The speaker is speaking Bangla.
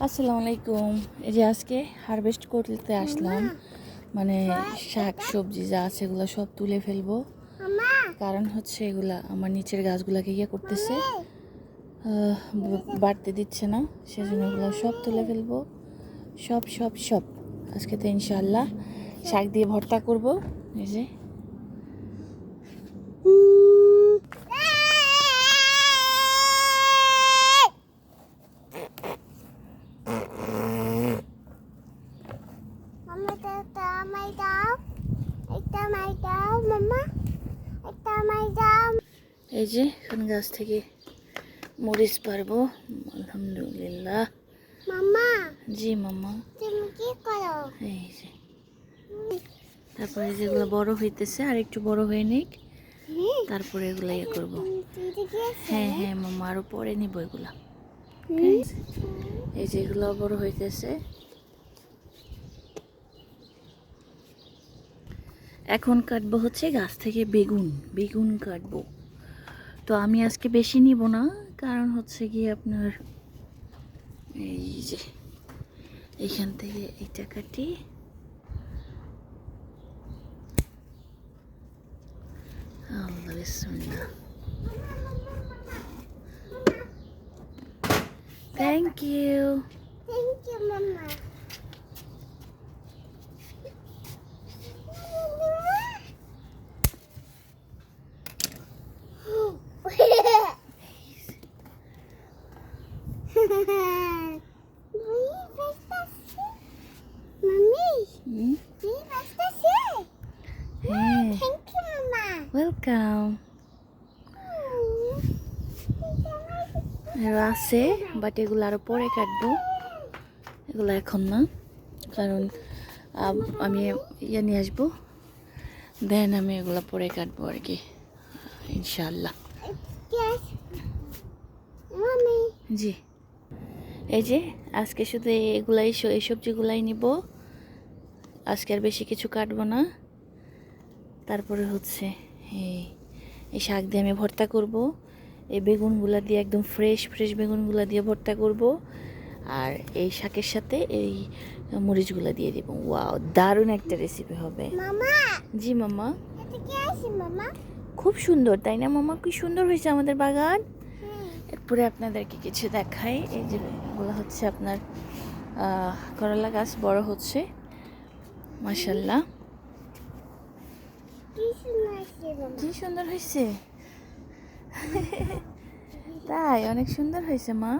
আসসালামু আলাইকুম। এই যে আজকে হারভেস্ট করতে আসলাম। মানে শাক, সবজি যা আছে এগুলো সব তুলে ফেলব। কারণ হচ্ছে এগুলা আমার নিচের গাছগুলাকে ইয়ে করতেছে। বাড়তে দিচ্ছে না, সেজন্য এগুলো সব তুলে ফেলব। সব সব সব। আজকে তো ইনশাল্লাহ শাক দিয়ে ভর্তা করব। এই যে এটা আমায় দাও এটা আমায় দাও মামা এটা আমায় দাও। এই যে এখন গাছ থেকে মরিচ পারব আলহামদুলিল্লাহ। মামা জি মামা তুমি কি করো? এই যে। তারপরে যেগুলো বড় হইতেছে আর একটু বড় হয়ে নিক। তারপরে এগুলো ইয়ে করব। হ্যাঁ হ্যাঁ মামা আরও পরে নিব এগুলা। এই যে এগুলো বড় হইতেছে। এখন কাটবো হচ্ছে গাছ থেকে বেগুন বেগুন কাটবো। তো আমি আজকে বেশি নিব না, কারণ হচ্ছে কি আপনার এই যে এইখান থেকে এইটা কাটি। থ্যাংক ইউ থ্যাংক ইউ মামা Mami, তুমি বাসতাছে হ্যাঁ থ্যাংক ইউ মামা ওয়েলকাম আরও আছে বাট এগুলো আরও পরে কাটবো এগুলো এখন না কারণ আমি ইয়ে নিয়ে আসব। দেন আমি এগুলো পরে কাটবো আর কি ইনশাল্লাহ জি। এই যে আজকে শুধু এগুলাই এই সবজিগুলাই নিব। আজকে আর বেশি কিছু কাটবো না। তারপরে হচ্ছে এই এই শাক দিয়ে আমি ভর্তা করব। এই বেগুনগুলা দিয়ে একদম ফ্রেশ ফ্রেশ বেগুনগুলা দিয়ে ভর্তা করব। আর এই শাকের সাথে এই মরিচগুলো দিয়ে দিব। ওয়াও দারুণ একটা রেসিপি হবে। জি মামা? খুব সুন্দর তাই না মামা? কি সুন্দর হয়েছে আমাদের বাগান। এরপরে আপনাদেরকে কিছু দেখাই। এই যে এগুলো হচ্ছে আপনার করলা গাছ বড় হচ্ছে। মাসাল্লাহ কি সুন্দর কি সুন্দর হয়েছে? তাই অনেক সুন্দর হয়েছে মা।